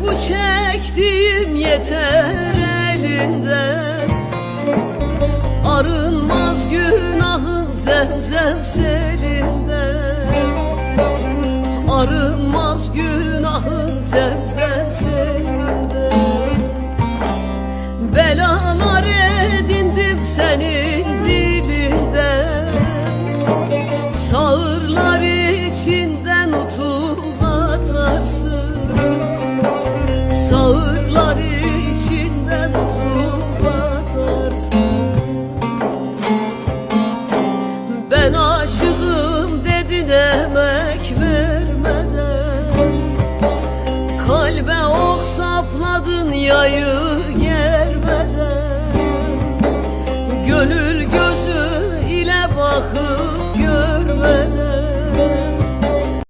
bu çektiğim yeter elinden. Arınmaz günahın zemzem selinden. Arınmaz günahın zemzem Sağırlar içinden tutup Ben aşığım dedin emek vermeden. Kalbe ok sapladın yayı germeden. Gönül gözü ile bakır